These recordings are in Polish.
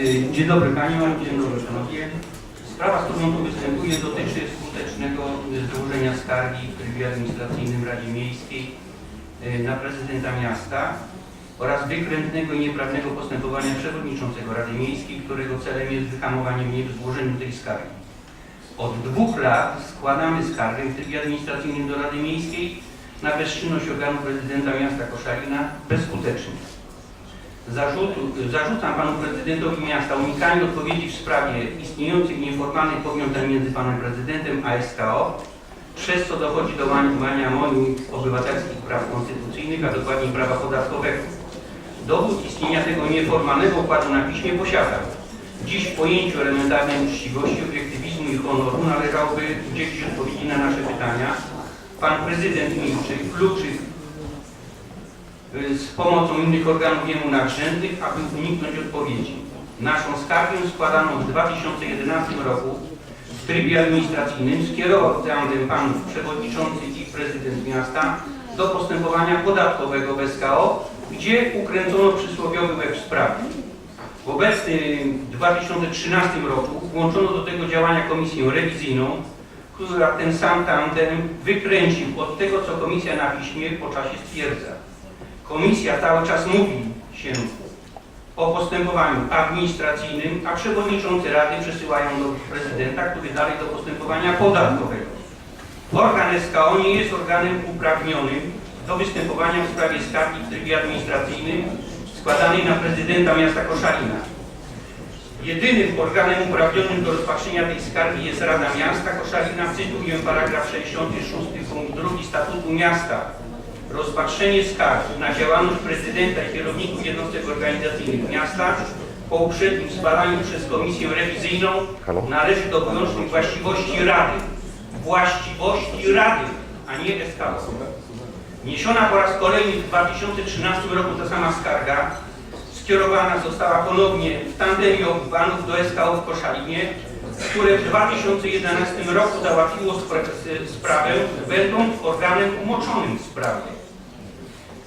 Y, Dzień dobry Paniom, dzień dobry Panowie. Sprawa, z którą tu występuję, dotyczy skutecznego y, złożenia skargi w trybie administracyjnym Radzie Miejskiej y, na prezydenta miasta oraz wykrętnego i nieprawnego postępowania przewodniczącego Rady Miejskiej, którego celem jest wyhamowanie mnie w złożeniu tej skargi. Od dwóch lat składamy skargę w trybie administracyjnym do Rady Miejskiej na bezczynność organu prezydenta miasta Koszalina bezskutecznie. Zarzutu, zarzucam panu prezydentowi miasta unikanie odpowiedzi w sprawie istniejących nieformalnych powiązań między panem prezydentem a SKO, przez co dochodzi do łamania moich obywatelskich praw konstytucyjnych, a dokładniej prawa podatkowego. Dowód istnienia tego nieformalnego układu na piśmie posiadam. Dziś w pojęciu elementarnej uczciwości, obiektywizmu i honoru należałoby udzielić odpowiedzi na nasze pytania. Pan prezydent milczy, kluczy pomocą innych organów jemu nadrzędnych, aby uniknąć odpowiedzi. Naszą skargę składaną w 2011 roku w trybie administracyjnym skierował zatem panów przewodniczący i prezydent miasta do postępowania podatkowego w SKO, gdzie ukręcono przysłowiowy łeb sprawy. W obecnym 2013 roku włączono do tego działania komisję rewizyjną, która ten sam tandem wykręcił od tego, co komisja na piśmie po czasie stwierdza. Komisja cały czas mówi się o postępowaniu administracyjnym, a przewodniczący Rady przesyłają do prezydenta, który dalej do postępowania podatkowego. Organ SKO nie jest organem uprawnionym do występowania w sprawie skargi w trybie administracyjnym składanej na prezydenta miasta Koszalina. Jedynym organem uprawnionym do rozpatrzenia tej skargi jest Rada Miasta Koszalina, cytuję paragraf 66 punkt 2 statutu miasta. Rozpatrzenie skargi na działalność prezydenta i kierowników jednostek organizacyjnych miasta po uprzednim zbadaniu przez komisję rewizyjną należy do wyłącznej właściwości Rady. Właściwości Rady, a nie SKO. Wniesiona po raz kolejny w 2013 roku ta sama skarga skierowana została ponownie w tandemie obywatów do SKO w Koszalinie, które w 2011 roku załatwiło spra- sprawę, będąc organem umoczonym w sprawie.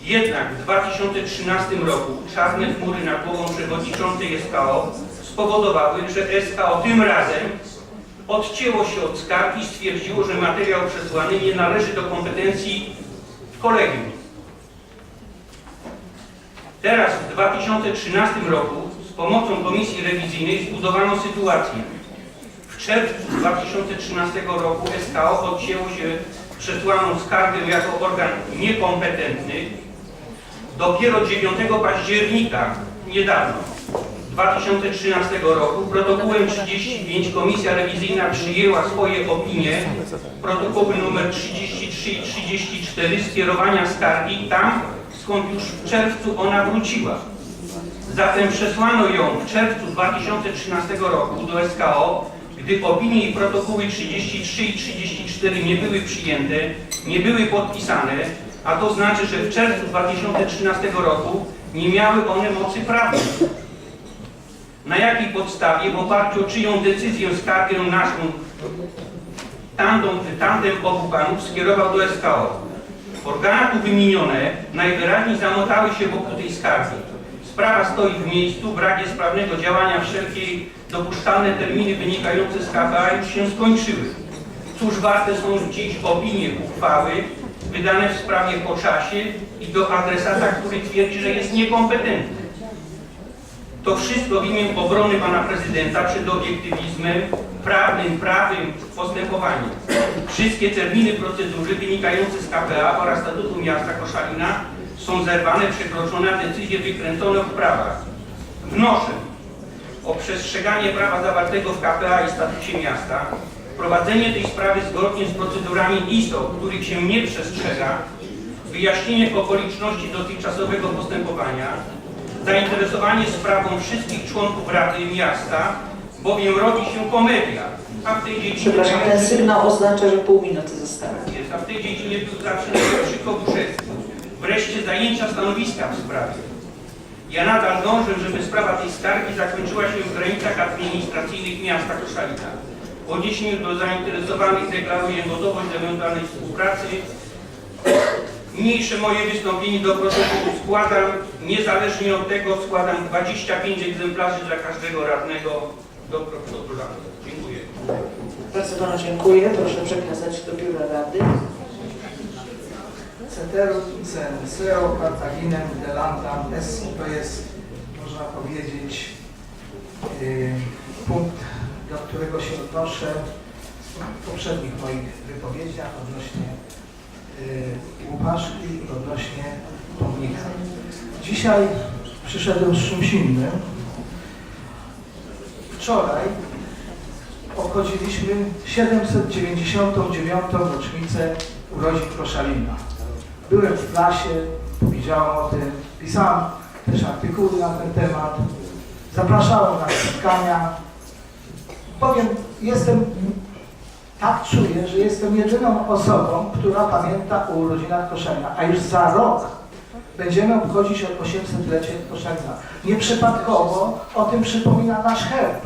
Jednak w 2013 roku czarne chmury nad głową przewodniczącej SKO spowodowały, że SKO tym razem odcięło się od skargi i stwierdziło, że materiał przesłany nie należy do kompetencji kolegium. Teraz w 2013 roku z pomocą komisji rewizyjnej zbudowano sytuację. W czerwcu 2013 roku SKO odcięło się przesłaną skargę jako organ niekompetentny. Dopiero 9 października, niedawno, 2013 roku protokołem 35 Komisja Rewizyjna przyjęła swoje opinie, protokoły nr 33 i 34 skierowania skargi tam, skąd już w czerwcu ona wróciła. Zatem przesłano ją w czerwcu 2013 roku do SKO, gdy opinie i protokoły 33 i 34 nie były przyjęte, nie były podpisane, a to znaczy, że w czerwcu 2013 roku nie miały one mocy prawnej. Na jakiej podstawie, w oparciu o czyją decyzję skargę naszą tandem, tandem obu panów skierował do SKO. Organa tu wymienione najwyraźniej zamotały się wokół tej skargi. Sprawa stoi w miejscu, brak jest sprawnego działania, wszelkie dopuszczalne terminy wynikające z KPA już się skończyły. Cóż warte są dziś opinie uchwały wydane w sprawie po czasie i do adresata, który twierdzi, że jest niekompetentny. To wszystko w imię obrony pana prezydenta przed obiektywizmem prawnym, prawym postępowaniem. Wszystkie terminy procedury wynikające z KPA oraz statutu miasta Koszalina są zerwane, przekroczone, a decyzje wykręcone w prawach. Wnoszę o przestrzeganie prawa zawartego w KPA i statucie miasta, prowadzenie tej sprawy zgodnie z procedurami ISO, których się nie przestrzega, wyjaśnienie okoliczności dotychczasowego postępowania, zainteresowanie sprawą wszystkich członków Rady Miasta, bowiem robi się komedia, a w tej dziedzinie... Przepraszam, ten sygnał oznacza, że pół minuty zostało. Jest, a w tej dziedzinie był zawsze najlepszy Kobuszewski. Wreszcie zajęcia stanowiska w sprawie. Ja nadal dążę, żeby sprawa tej skargi zakończyła się w granicach administracyjnych miasta Koszalina. W odniesieniu do zainteresowanych deklaruję gotowość do ewentualnej współpracy Niniejsze moje wystąpienie do protokołu składam, niezależnie od tego składam 25 egzemplarzy dla każdego radnego do prokuratora. Dziękuję. Bardzo Panu dziękuję. Proszę przekazać do Biura Rady. Ceterum censeo Cartaginem delandam est, to jest, można powiedzieć, y, punkt, do którego się odnoszę w poprzednich moich wypowiedziach odnośnie y, łupaszki i odnośnie pomnika. Dzisiaj przyszedłem z czymś innym. Wczoraj obchodziliśmy 799. rocznicę urodzin Koszalina. Byłem w klasie, powiedziałem o tym, pisałem też artykuły na ten temat, zapraszałem na spotkania. Powiem, jestem, tak czuję, że jestem jedyną osobą, która pamięta o urodzinach Koszalina, a już za rok będziemy obchodzić 800-lecie Koszalina. Nieprzypadkowo o tym przypomina nasz herb.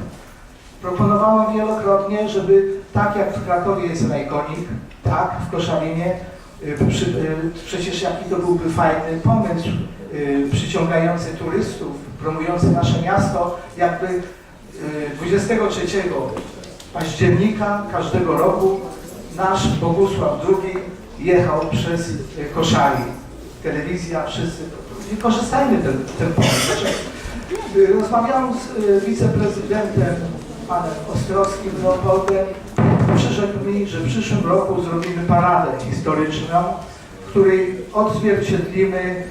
Proponowałem wielokrotnie, żeby tak jak w Krakowie jest Rajkonik, tak w Koszalinie, y, przy, y, przecież jaki to byłby fajny pomysł y, przyciągający turystów, promujący nasze miasto, jakby 23 października każdego roku nasz Bogusław II jechał przez Koszali. Telewizja, wszyscy. Wykorzystajmy ten, ten pomysł. Y, Rozmawiałem z y, wiceprezydentem panem Ostrowskim Leopoldem. Przyszedł mi, że w przyszłym roku zrobimy paradę historyczną, w której odzwierciedlimy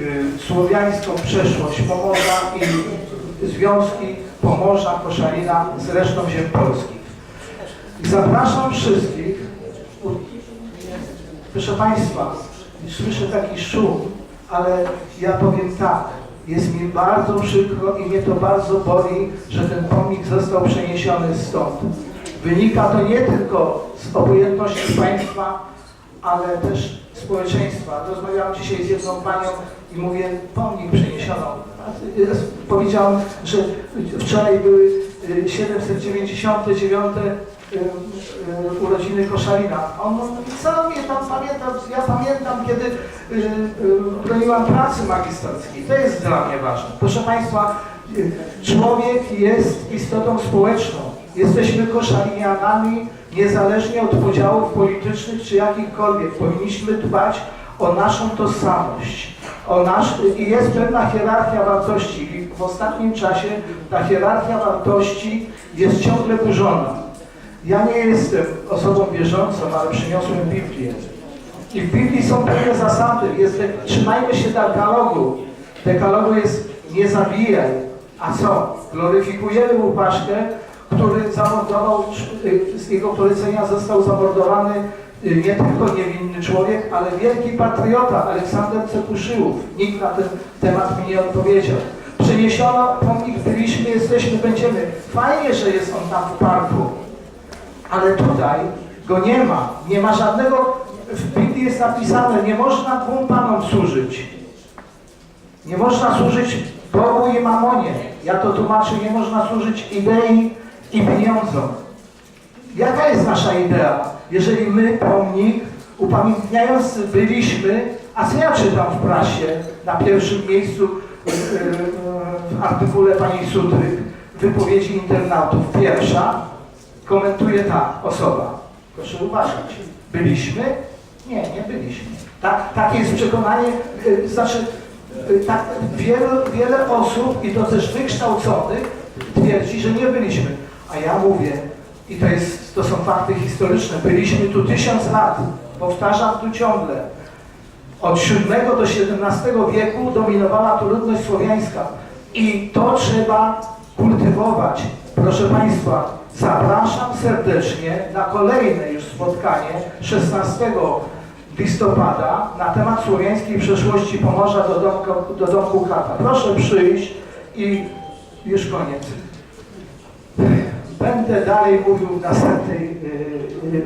y, słowiańską przeszłość Pomorza i związki Pomorza, Koszalina z resztą ziem polskich. Zapraszam wszystkich, proszę Państwa, słyszę taki szum, ale ja powiem tak, jest mi bardzo przykro i mnie to bardzo boli, że ten pomnik został przeniesiony stąd. Wynika to nie tylko z obojętności państwa, ale też społeczeństwa. Rozmawiałem dzisiaj z jedną panią i mówię, pomnik przeniesiono. Y, Powiedziałem, że wczoraj były y, 799 y, y, urodziny Koszalina. On mówi, mnie tam pamiętam, ja pamiętam, kiedy broniłam pracy magisterskiej. To jest dla mnie ważne. Proszę Państwa, człowiek jest istotą społeczną. Jesteśmy koszalinianami, niezależnie od podziałów politycznych czy jakichkolwiek. Powinniśmy dbać o naszą tożsamość. O nasz, I jest pewna hierarchia wartości. I w ostatnim czasie ta hierarchia wartości jest ciągle burzona. Ja nie jestem osobą wierzącą, ale przyniosłem Biblię. I w Biblii są pewne zasady. Jest, trzymajmy się dekalogu. Dekalogu jest nie zabijaj. A co? Gloryfikujemy Łupaszkę, który zamordował, z jego polecenia został zamordowany nie tylko niewinny człowiek, ale wielki patriota Aleksander Cepuszyłów. Nikt na ten temat mi nie odpowiedział. Przeniesiono pomnik, byliśmy, jesteśmy, będziemy. Fajnie, że jest on tam w parku, ale tutaj go nie ma. Nie ma żadnego, w Biblii jest napisane, nie można dwóm panom służyć. Nie można służyć Bogu i mamonie. Ja to tłumaczę, nie można służyć idei i pieniądzom. Jaka jest nasza idea? Jeżeli my, pomnik, upamiętniający byliśmy, a co ja czytam w prasie, na pierwszym miejscu yy, yy, w artykule pani Sutryk, wypowiedzi internautów. Pierwsza komentuje ta osoba. Proszę uważać. Byliśmy? Nie, nie byliśmy. Tak, takie jest przekonanie, yy, znaczy tak, wiele, wiele osób, i to też wykształconych, twierdzi, że nie byliśmy. A ja mówię, i to, jest, to są fakty historyczne, byliśmy tu tysiąc lat, powtarzam tu ciągle. Od VII do XVII wieku dominowała tu ludność słowiańska i to trzeba kultywować. Proszę Państwa, zapraszam serdecznie na kolejne już spotkanie 16 listopada na temat słowiańskiej przeszłości Pomorza do domku, do domku Kata. Proszę przyjść i już koniec. Będę dalej mówił w następnej. yy,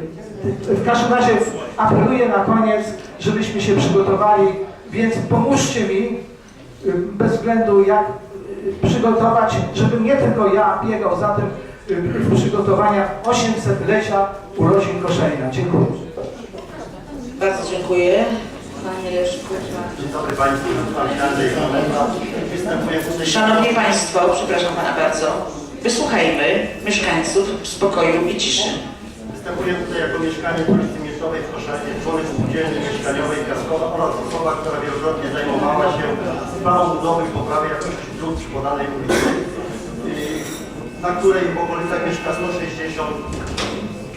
yy, W każdym razie apeluję na koniec, żebyśmy się przygotowali, więc pomóżcie mi, yy, bez względu jak przygotować, żebym nie tylko ja biegał za tym w przygotowaniach 800-lecia urodzin Koszalina. Dziękuję. Bardzo dziękuję. Panie Leszku. Dzień dobry Państwu. Szanowni Państwo, przepraszam Pana bardzo, wysłuchajmy mieszkańców w spokoju i ciszy. Występuję tutaj jako mieszkaniec ulicy Mieszowej w Koszalinie, członek spółdzielni mieszkaniowej Piaskowa oraz osoba, która wielokrotnie zajmowała się sprawą budowy i poprawy jakości dróg przy podanej ulicy, yy, na której w okolicach mieszka 160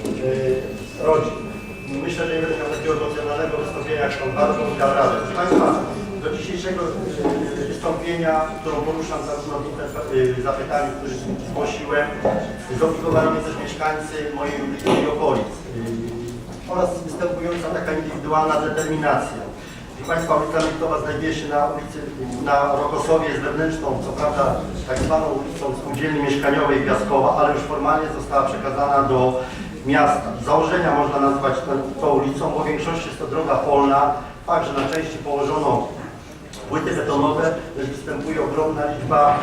yy, rodzin. Myślę, że nie będę miał takiego emocjonalnego wystąpienia jak pan bardzo dał. Proszę Państwa, do dzisiejszego wystąpienia, którą poruszam zarówno yy, zapytaniu, które zgłosiłem, zobligowali mnie też mieszkańcy mojej ulicy i okolic yy, oraz występująca taka indywidualna determinacja. Proszę Państwa, ulica Miętowa znajduje się na ulicy, na Rokosowie, jest wewnętrzną, co prawda tak zwaną ulicą Spółdzielni Mieszkaniowej Piaskowa, ale już formalnie została przekazana do miasta. Z założenia można nazwać tę, ulicą, bo w większości jest to droga polna, fakt, że na części położono płyty betonowe, też występuje ogromna liczba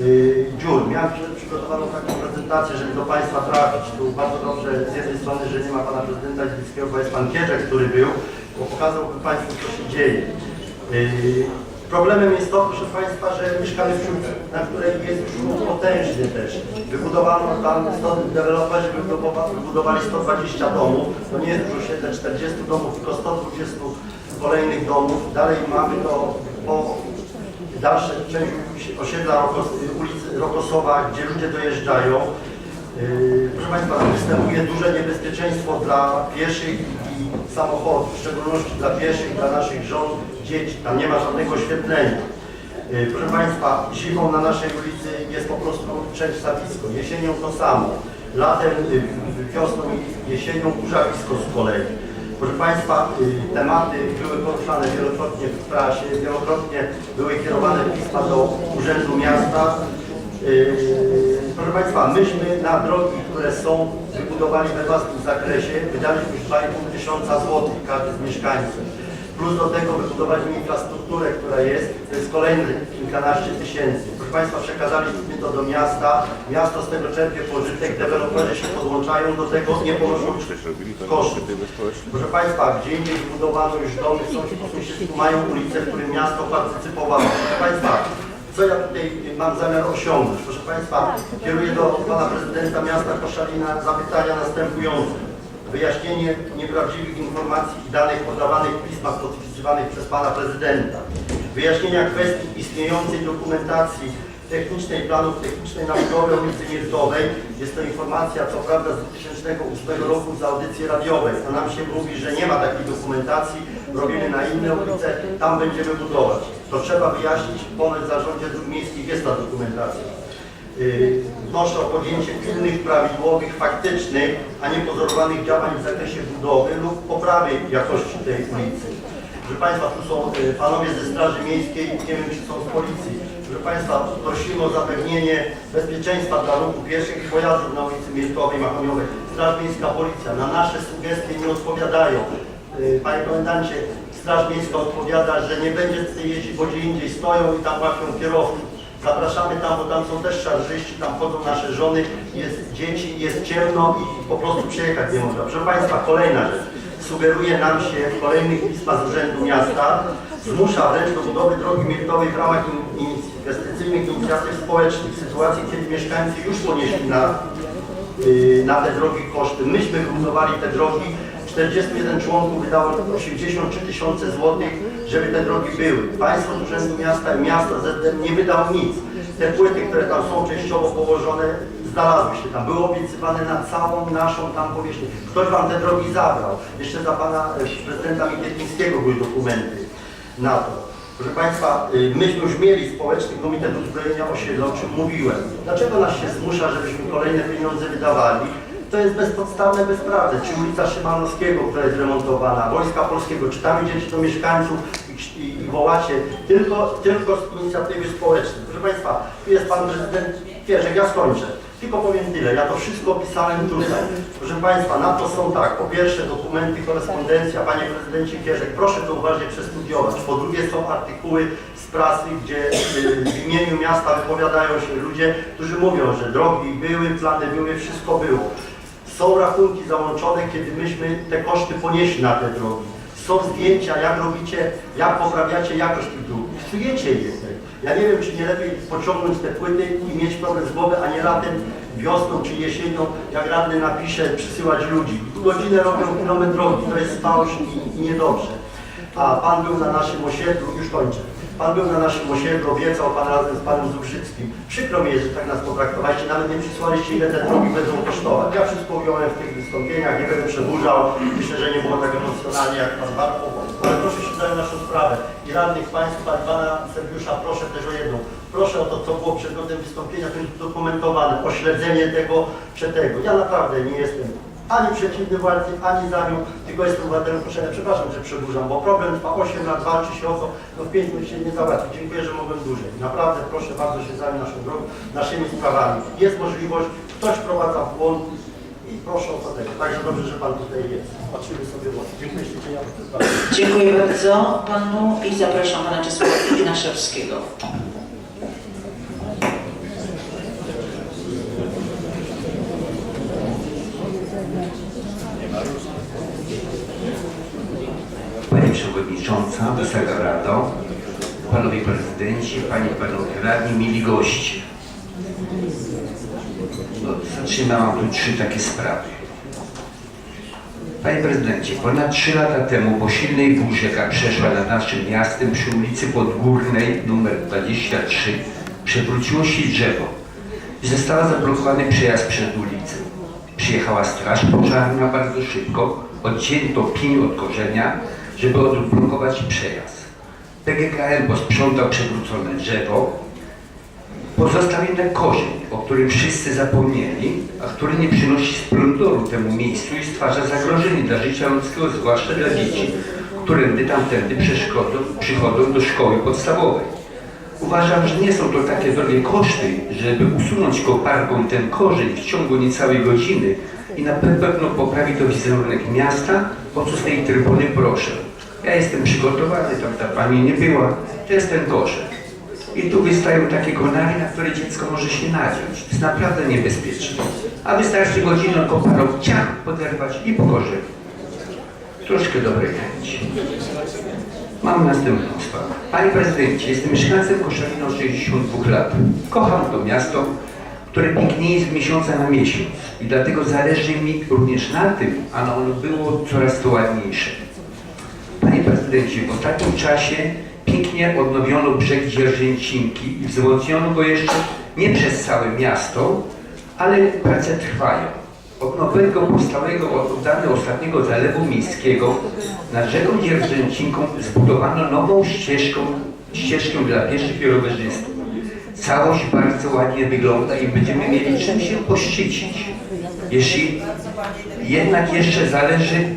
yy, dziur. Miałem przy- przygotowaną taką prezentację, żeby do Państwa trafić. Tu bardzo dobrze z jednej strony, że nie ma Pana Prezydenta Gliwickiego, bo jest Pan Kierzek, który był, bo pokazałby Państwu, co się dzieje. Yy, Problemem jest to, proszę Państwa, że mieszkamy w Siódmej, na której jest szum potężny też. Wybudowano tam, stąd deweloperzy wybudowa- wybudowali 120 domów, to nie jest dużo się, te 40 domów, tylko 120 kolejnych domów. Dalej mamy to po dalsze część osiedla ulicy Rokosowa, gdzie ludzie dojeżdżają. Yy, Proszę Państwa, występuje duże niebezpieczeństwo dla pieszych i samochodów, w szczególności dla pieszych, dla naszych żon, dzieci. Tam nie ma żadnego oświetlenia. Yy, Proszę Państwa, zimą na naszej ulicy jest po prostu trzęsawisko, jesienią to samo, latem, yy, wiosną i jesienią kurzawisko z kolei. Proszę Państwa, y, tematy były poruszane wielokrotnie w prasie, wielokrotnie były kierowane pisma do Urzędu Miasta. Y, Proszę Państwa, myśmy na drogi, które są, wybudowali we własnym zakresie, wydaliśmy już 2,5 tysiąca złotych każdy z mieszkańców. Plus do tego wybudowaliśmy infrastrukturę, która jest, to jest kolejne kilkanaście tysięcy. Proszę Państwa, przekazaliśmy to do miasta, miasto z tego czerpie pożytek, deweloperzy się podłączają do tego, nie ponoszą kosztów. Proszę Państwa, gdzie indziej zbudowano już domy, są sąsiedztwo, mają ulice, w którym miasto partycypowało. Proszę Państwa, co ja tutaj mam zamiar osiągnąć? Proszę Państwa, kieruję do Pana Prezydenta Miasta Koszalina zapytania następujące. Wyjaśnienie nieprawdziwych informacji i danych podawanych w pismach podpisywanych przez Pana Prezydenta. Wyjaśnienia kwestii istniejącej dokumentacji technicznej, planów technicznej na budowę ulicy Mirtowej. Jest to informacja, co prawda z 2008 roku z audycji radiowej, a nam się mówi, że nie ma takiej dokumentacji, robimy na inne ulice, tam będziemy budować. To trzeba wyjaśnić, ponoć zarządzie dróg miejskich jest ta dokumentacja. Yy, Wnoszę o podjęcie pilnych, prawidłowych, faktycznych, a nie pozorowanych działań w zakresie budowy lub poprawy jakości tej ulicy. Proszę Państwa, tu są y, panowie ze Straży Miejskiej, nie wiem czy są z Policji. Proszę Państwa, prosimy o zapewnienie bezpieczeństwa dla ruchu pieszych i pojazdów na ulicy Mielkowej, Machoniowej. Straż Miejska, Policja na nasze sugestie nie odpowiadają. Y, Panie Komendancie, Straż Miejska odpowiada, że nie będzie jeździć, bo gdzie indziej stoją i tam łapią kierowców. Zapraszamy tam, bo tam są też szarżyści, tam chodzą nasze żony, jest dzieci, jest ciemno i po prostu przejechać nie można. Proszę Państwa, kolejna rzecz. Sugeruje nam się w kolejnych pismach z Urzędu Miasta, zmusza wręcz do budowy drogi Mirtowej w ramach in- in- inwestycyjnych inicjatyw społecznych w sytuacji, kiedy mieszkańcy już ponieśli na, yy, na te drogi koszty. Myśmy wybudowali te drogi, 41 członków wydało 83 tysiące złotych, żeby te drogi były. Państwo z Urzędu Miasta i miasto ZDM nie wydał nic. Te płyty, które tam są częściowo położone, znalazły się tam. Były obiecywane na całą naszą tam powierzchnię. Ktoś wam te drogi zabrał. Jeszcze za pana e, prezydenta Mikietyńskiego były dokumenty na to. Proszę Państwa, y, myśmy już mieli społeczny komitet uzbrojenia osiedla, o czym mówiłem. Dlaczego nas się zmusza, żebyśmy kolejne pieniądze wydawali? To jest bezpodstawne, bezprawne. Czy ulica Szymanowskiego, która jest remontowana, Wojska Polskiego, czy tam idziecie do mieszkańców i, i, i wołacie tylko, tylko z inicjatywy społecznej. Proszę Państwa, tu jest Pan Prezydent Kierzek, ja skończę. Tylko powiem tyle, ja to wszystko opisałem tutaj. Proszę Państwa, na to są tak, po pierwsze dokumenty, korespondencja, Panie Prezydencie Kierzek, proszę to uważnie przestudiować. Po drugie są artykuły z prasy, gdzie y, w imieniu miasta wypowiadają się ludzie, którzy mówią, że drogi były, plany były, wszystko było. Są rachunki załączone, kiedy myśmy te koszty ponieśli na te drogi. są zdjęcia, jak robicie, jak poprawiacie jakość tych dróg. Psujecie je. Ja nie wiem, czy nie lepiej pociągnąć te płyty i mieć problem z głowy, a nie latem, wiosną czy jesienią, jak radny napisze, przysyłać ludzi. Godzinę robią kilometr drogi, to jest fałsz i, i niedobrze. A Pan był na naszym osiedlu, już kończę. Pan był na naszym osiedlu, obiecał Pan razem z Panem Zubrzyckim. Przykro mi jest, że tak nas potraktowaliście, nawet nie przysłaliście, ile te drogi będą kosztować. Ja wszystko ująłem w tych wystąpieniach, nie będę przedłużał. Myślę, że nie było tak emocjonalnie jak Pan Bartło, ale proszę się zająć naszą sprawę. I radnych Państwa, Pana Sergiusza, proszę też o jedną. Proszę o to, co było przedmiotem wystąpienia, to jest udokumentowane, o śledzenie tego, przetego. Ja naprawdę nie jestem ani przeciwny władzy, ani za nią, tylko jestem obywatelem proszenia. Przepraszam, że przedłużam, bo problem trwa 8 lat, walczy się o to, no w 5 minut się nie załatwi. Dziękuję, że mogłem dłużej. Naprawdę proszę bardzo się zająć naszą drogą, naszymi sprawami. Jest możliwość, ktoś wprowadza w błąd i proszę o to tego. Także dobrze, że Pan tutaj jest. Patrzymy sobie w oczy. Dziękuję śledzenia. Dziękuję bardzo panu i zapraszam pana Czesława Ignaszewskiego. Pani Przewodnicząca, Wysoka Rado, Panowie Prezydenci, Panie i Panowie Radni, mili goście. No, zatrzymałam tu trzy takie sprawy. Panie Prezydencie, ponad trzy lata temu po silnej burzy, jaka przeszła nad naszym miastem przy ulicy Podgórnej nr 23, przewróciło się drzewo i został zablokowany przejazd przed ulicą. Przyjechała straż pożarna bardzo szybko, odcięto pień od korzenia, żeby odblokować przejazd. PGKM posprzątał przewrócone drzewo, Pozostał jednak korzeń, o którym wszyscy zapomnieli, a który nie przynosi splendoru temu miejscu i stwarza zagrożenie dla życia ludzkiego, zwłaszcza dla dzieci, które gdy tamtędy przychodzą do szkoły podstawowej. Uważam, że nie są to takie drogie koszty, żeby usunąć koparką ten korzeń w ciągu niecałej godziny i na pewno poprawi to wizerunek miasta, o co z tej trybuny proszę. Ja jestem przygotowany, tam ta pani nie była, to jest ten korzeń. I tu wystają takie konary, na które dziecko może się nadziać. To jest naprawdę niebezpieczne. A wystarczy godzinę koparą ciach poderwać i po korzeniu. Troszkę dobrej chęci. Mam następną sprawę. Panie prezydencie, jestem mieszkańcem Koszalina od 62 lat. Kocham to miasto, które pięknieje z miesiąca na miesiąc. I dlatego zależy mi również na tym, aby ono było coraz to ładniejsze. Prezydencie, w ostatnim czasie pięknie odnowiono brzeg Dzierżęcinki i wzmocniono go jeszcze nie przez całe miasto, ale prace trwają. Od nowego powstałego od oddany ostatniego zalewu miejskiego nad rzeką Dzierżęcinką zbudowano nową ścieżką, ścieżkę dla pieszych i rowerzystów. Całość bardzo ładnie wygląda i będziemy mieli czym się poszczycić. Jeśli jednak jeszcze zależy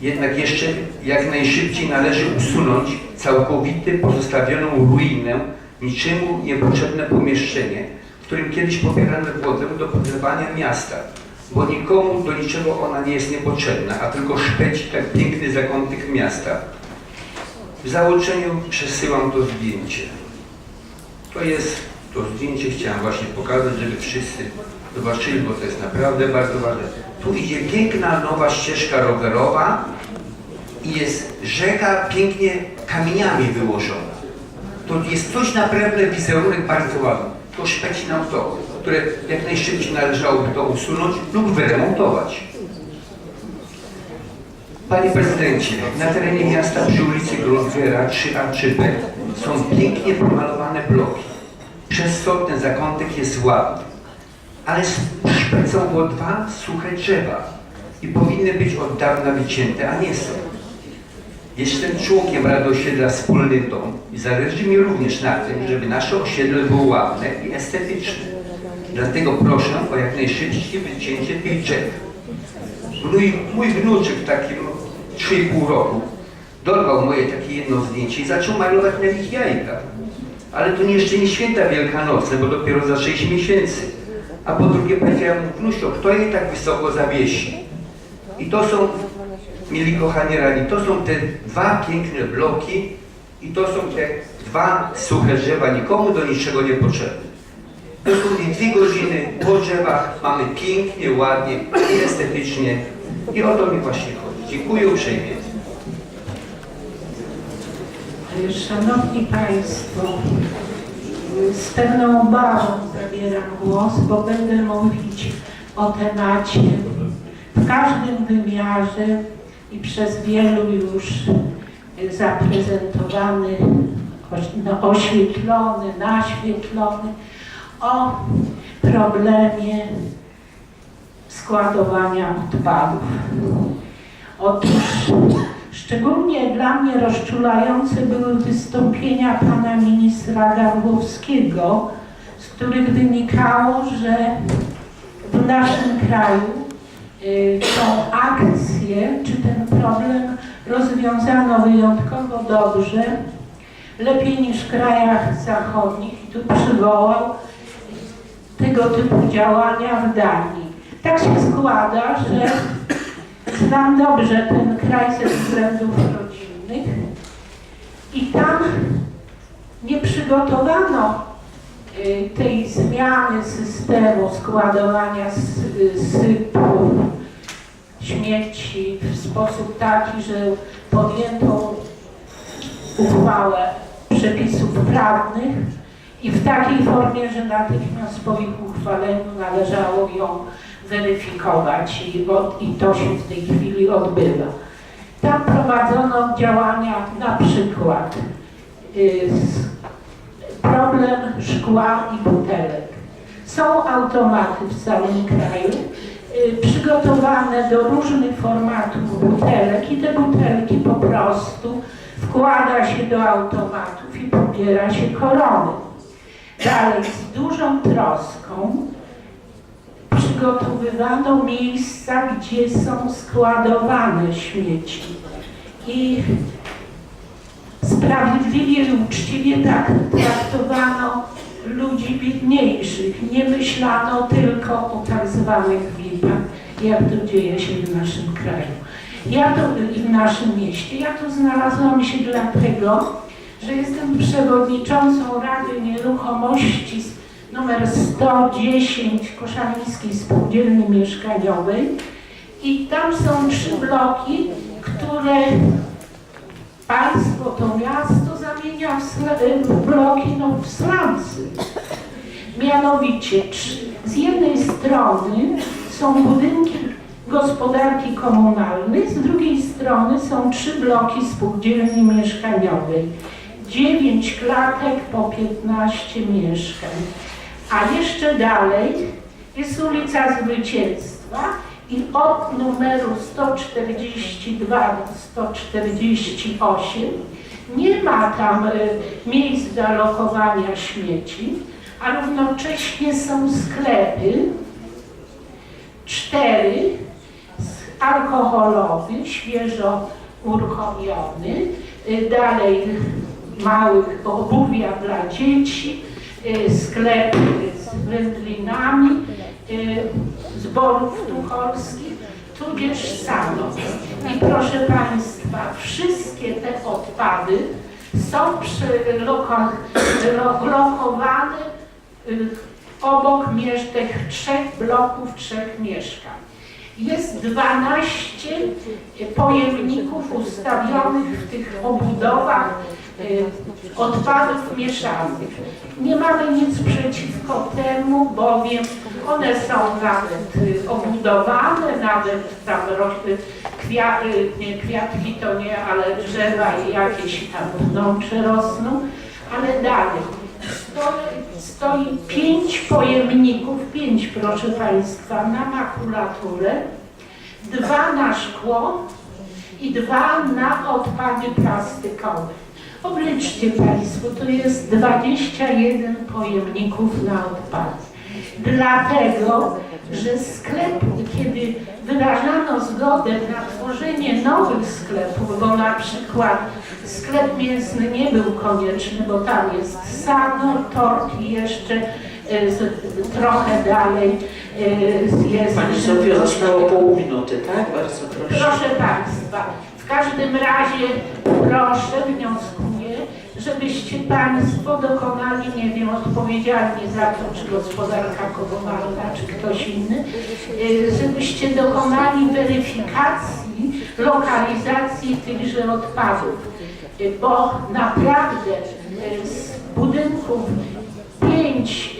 jednak jeszcze jak najszybciej należy usunąć całkowity pozostawioną ruinę, niczemu niepotrzebne pomieszczenie, w którym kiedyś pobierano wodę do podlewania miasta, bo nikomu do niczego ona nie jest niepotrzebna, a tylko szpeci tak piękny zakątek miasta. W załączeniu przesyłam to zdjęcie. To jest to zdjęcie, chciałem właśnie pokazać, żeby wszyscy zobaczyli, bo to jest naprawdę bardzo ważne. Tu idzie piękna nowa ścieżka rowerowa i jest rzeka pięknie kamieniami wyłożona. To jest coś naprawdę wizerunek bardzo ładny. To szpeci nam to, które jak najszybciej należałoby to usunąć lub wyremontować. Panie prezydencie, na terenie miasta przy ulicy Grunwera 3A 3B są pięknie pomalowane bloki. Przez co ten zakątek jest ładny. Ale szpecą było dwa suche drzewa i powinny być od dawna wycięte, a nie są. Jestem członkiem Rady Osiedla Wspólny Dom i zależy mi również na tym, żeby nasze osiedle było ładne i estetyczne. Dlatego proszę o jak najszybciej wycięcie tych drzew. Mój, mój wnuczek w takim 3,5 roku dorwał moje takie jedno zdjęcie i zaczął malować na nich jajka. Ale to jeszcze nie święta wielkanocne, bo dopiero za 6 miesięcy. A po drugie powiedziałem mu, Wnusio, kto je tak wysoko zawiesi? I to są, mieli kochani rani, to są te dwa piękne bloki i to są te dwa suche drzewa, nikomu do niczego nie potrzebne. Dosłownie dwie godziny po drzewach mamy pięknie, ładnie i estetycznie. I o to mi właśnie chodzi. Dziękuję uprzejmie. Szanowni Państwo, z pewną obawą zabieram głos, bo będę mówić o temacie w każdym wymiarze i przez wielu już zaprezentowany, oś- no, oświetlony, naświetlony o problemie składowania odpadów. Otóż szczególnie dla mnie rozczulające były wystąpienia pana ministra Gawłowskiego, z których wynikało, że w naszym kraju y, tą akcję, czy ten problem rozwiązano wyjątkowo dobrze, lepiej niż w krajach zachodnich i tu przywołał tego typu działania w Danii. Tak się składa, że znam dobrze ten kraj ze względów rodzinnych i tam nie przygotowano y, tej zmiany systemu składowania sy- sypów, śmieci w sposób taki, że podjęto uchwałę przepisów prawnych i w takiej formie, że natychmiast po ich uchwaleniu należało ją weryfikować i, od, i to się w tej chwili odbywa. Tam prowadzono działania na przykład y, problem szkła i butelek. Są automaty w całym kraju y, przygotowane do różnych formatów butelek i te butelki po prostu wkłada się do automatów i pobiera się korony. Dalej z dużą troską przygotowywano miejsca, gdzie są składowane śmieci. I sprawiedliwie i uczciwie tak traktowano ludzi biedniejszych. Nie myślano tylko o tak zwanych VIP-ach, jak to dzieje się w naszym kraju. Ja to w naszym mieście. Ja tu znalazłam się dlatego, że jestem przewodniczącą Rady Nieruchomości numer 110 Koszalińskiej Spółdzielni Mieszkaniowej i tam są trzy bloki, które państwo, to miasto zamienia w, w bloki, no w. Mianowicie, z jednej strony są budynki gospodarki komunalnej, z drugiej strony są trzy bloki spółdzielni mieszkaniowej. Dziewięć klatek po 15 mieszkań. A jeszcze dalej jest ulica Zwycięstwa i od numeru 142 do 148 nie ma tam e, miejsc do lokowania śmieci, a równocześnie są sklepy, cztery alkoholowy, świeżo uruchomiony, y, dalej małych obuwia dla dzieci, y, sklepy z wędlinami, y, zborów tucholskich, tudzież salon. I proszę Państwa, wszystkie te odpady są przylokowane y, obok tych trzech bloków, trzech mieszkań. Jest 12 pojemników ustawionych w tych obudowach odpadów mieszanych. Nie mamy nic przeciwko temu, bowiem one są nawet y, obudowane, nawet tam rośły kwia, y, nie, kwiatki to nie, ale drzewa i jakieś tam wnątrze rosną, ale dalej. Stoi, stoi pięć pojemników, pięć proszę Państwa, na makulaturę, dwa na szkło i dwa na odpady plastikowe. Obliczcie Państwo, to jest 21 pojemników na odpady. Dlatego, że sklepy, kiedy wyrażano zgodę na tworzenie nowych sklepów, bo na przykład sklep mięsny nie był konieczny, bo tam jest sanor, tort i jeszcze e, trochę dalej e, jest... Pani Sofio, zostało pół minuty, tak? Bardzo proszę. Proszę Państwa, w każdym razie proszę, wnioskuję, żebyście Państwo dokonali, nie wiem, odpowiedzialni za to, czy gospodarka komunalna, czy ktoś inny, y, żebyście dokonali weryfikacji lokalizacji tychże odpadów. y, bo naprawdę y, z budynków 5,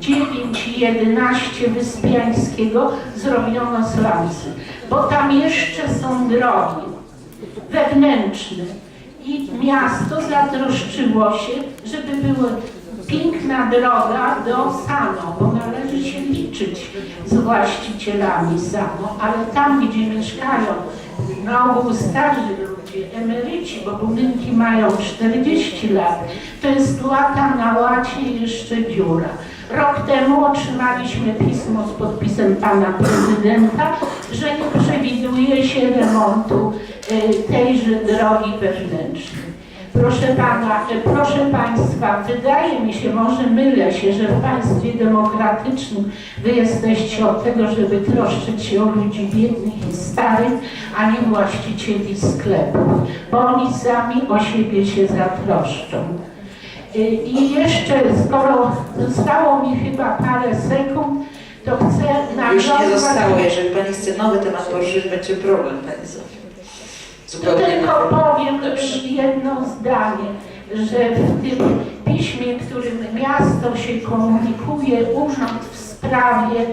9 i 11 Wyspiańskiego zrobiono slumsy, bo tam jeszcze są drogi wewnętrzne i miasto zatroszczyło się, żeby była piękna droga do Sano, bo należy się liczyć z właścicielami Sano, ale tam, gdzie mieszkają na ogół starzy ludzie, emeryci, bo budynki mają 40 lat, to jest łata na łacie jeszcze dziura. Rok temu otrzymaliśmy pismo z podpisem pana prezydenta, że nie przewiduje się remontu y, tejże drogi wewnętrznej. Proszę pana, y, proszę państwa, wydaje mi się, może mylę się, że w państwie demokratycznym wy jesteście od tego, żeby troszczyć się o ludzi biednych i starych, a nie właścicieli sklepów, bo oni sami o siebie się zatroszczą. I jeszcze, skoro zostało mi chyba parę sekund, to chcę na Już nie zostało, jeżeli Pani chce nowy temat poruszyć, będzie problem Pani Zofio. To Zupełnie tylko powiem jedno zdanie, że w tym piśmie, którym miasto się komunikuje, urząd w sprawie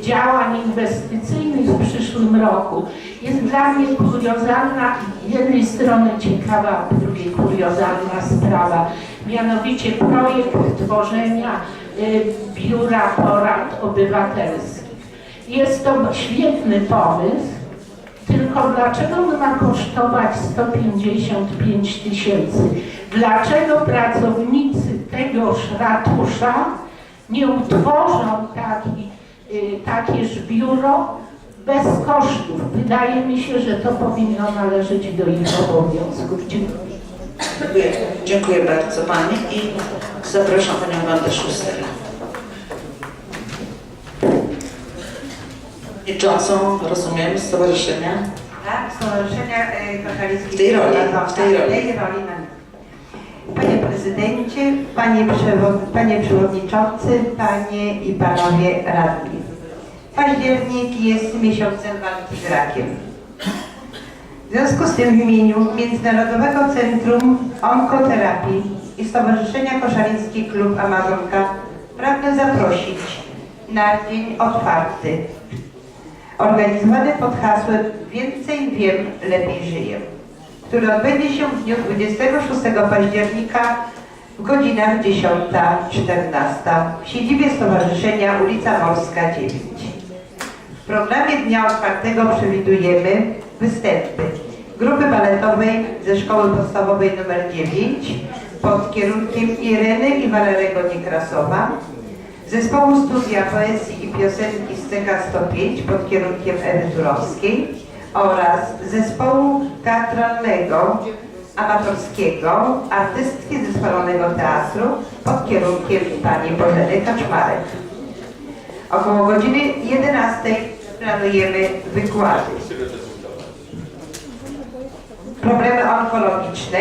działań inwestycyjnych w przyszłym roku jest dla mnie kuriozalna, z jednej strony ciekawa, a z drugiej kuriozalna sprawa. Mianowicie projekt tworzenia y, Biura Porad Obywatelskich. Jest to świetny pomysł, tylko dlaczego on ma kosztować 155 tysięcy? Dlaczego pracownicy tegoż ratusza nie utworzą taki, y, takież biuro bez kosztów? Wydaje mi się, że to powinno należeć do ich obowiązków. Dziękuję. Dziękuję. Dziękuję bardzo Pani i zapraszam Panią Wandę Szuster. Przewodniczącą, rozumiem, stowarzyszenia. Tak, Stowarzyszenia e, Koszalińskich. W tej roli, w tej roli. Tej. Panie Prezydencie, Panie, Przewod- Panie Przewodniczący, Panie i Panowie Radni. Październik jest miesiącem walki z rakiem. W związku z tym w imieniu Międzynarodowego Centrum Onkoterapii i Stowarzyszenia Koszaliński Klub Amazonka pragnę zaprosić na dzień otwarty organizowany pod hasłem Więcej wiem, lepiej żyję, który odbędzie się w dniu 26 października w godzinach 10-14 w siedzibie Stowarzyszenia ulica Morska 9. W programie Dnia Otwartego przewidujemy występy grupy baletowej ze Szkoły Podstawowej nr 9 pod kierunkiem Ireny i Walerego Niekrasowa, Zespołu Studia Poezji i Piosenki z CK 105 pod kierunkiem Ewy Turowskiej oraz Zespołu Teatralnego Amatorskiego Artystki ze Spalonego Teatru pod kierunkiem pani Bożeny Kaczmarek. Około godziny 11 planujemy wykłady. Problemy onkologiczne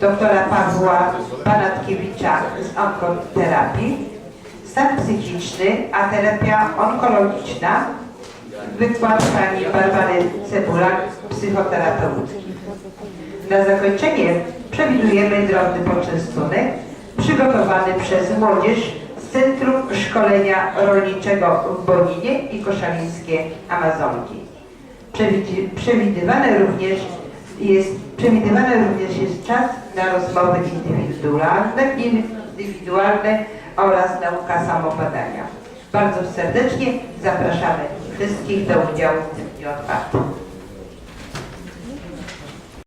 doktora Pawła Banatkiewicza z onkoterapii, stan psychiczny, a terapia onkologiczna, wykład pani Barbary Cebulak, psychoterapeutki. Na zakończenie przewidujemy drobny poczęstunek przygotowany przez młodzież z Centrum Szkolenia Rolniczego w Boninie i Koszalińskie Amazonki. Przewidywane również jest, przewidywany również jest czas na rozmowy indywidualne, indywidualne oraz nauka samobadania. Bardzo serdecznie zapraszamy wszystkich do udziału w tym dniu otwartym.